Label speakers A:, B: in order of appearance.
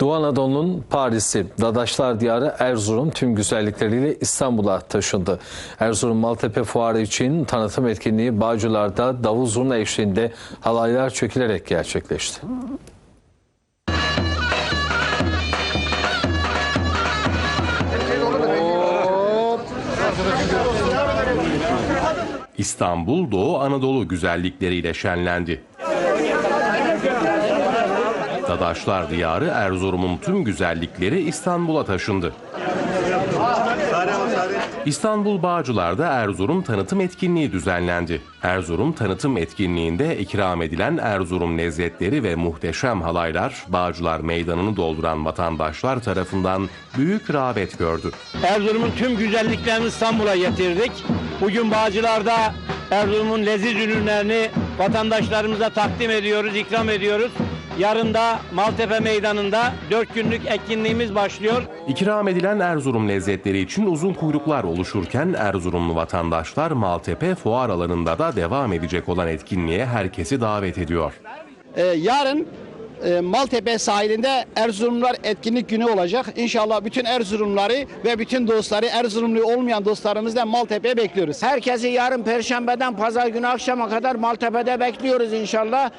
A: Doğu Anadolu'nun Paris'i, Dadaşlar Diyarı Erzurum tüm güzellikleriyle İstanbul'a taşındı. Erzurum Maltepe Fuarı için tanıtım etkinliği Bağcılar'da davul zurna eşliğinde halaylar çökülerek gerçekleşti.
B: İstanbul Doğu Anadolu güzellikleriyle şenlendi. Dadaşlar Diyarı Erzurum'un tüm güzellikleri İstanbul'a taşındı. İstanbul Bağcılar'da Erzurum tanıtım etkinliği düzenlendi. Erzurum tanıtım etkinliğinde ikram edilen Erzurum lezzetleri ve muhteşem halaylar Bağcılar meydanını dolduran vatandaşlar tarafından büyük rağbet gördü.
C: Erzurum'un tüm güzelliklerini İstanbul'a getirdik. Bugün Bağcılar'da Erzurum'un leziz ürünlerini vatandaşlarımıza takdim ediyoruz, ikram ediyoruz. Yarın da Maltepe Meydanı'nda 4 günlük etkinliğimiz başlıyor.
B: İkram edilen Erzurum lezzetleri için uzun kuyruklar oluşurken Erzurumlu vatandaşlar Maltepe fuar alanında da devam edecek olan etkinliğe herkesi davet ediyor.
D: Ee, yarın e, Maltepe sahilinde Erzurumlar etkinlik günü olacak. İnşallah bütün Erzurumları ve bütün dostları Erzurumlu olmayan dostlarımızı da Maltepe'ye bekliyoruz.
E: Herkesi yarın Perşembeden Pazar günü akşama kadar Maltepe'de bekliyoruz inşallah.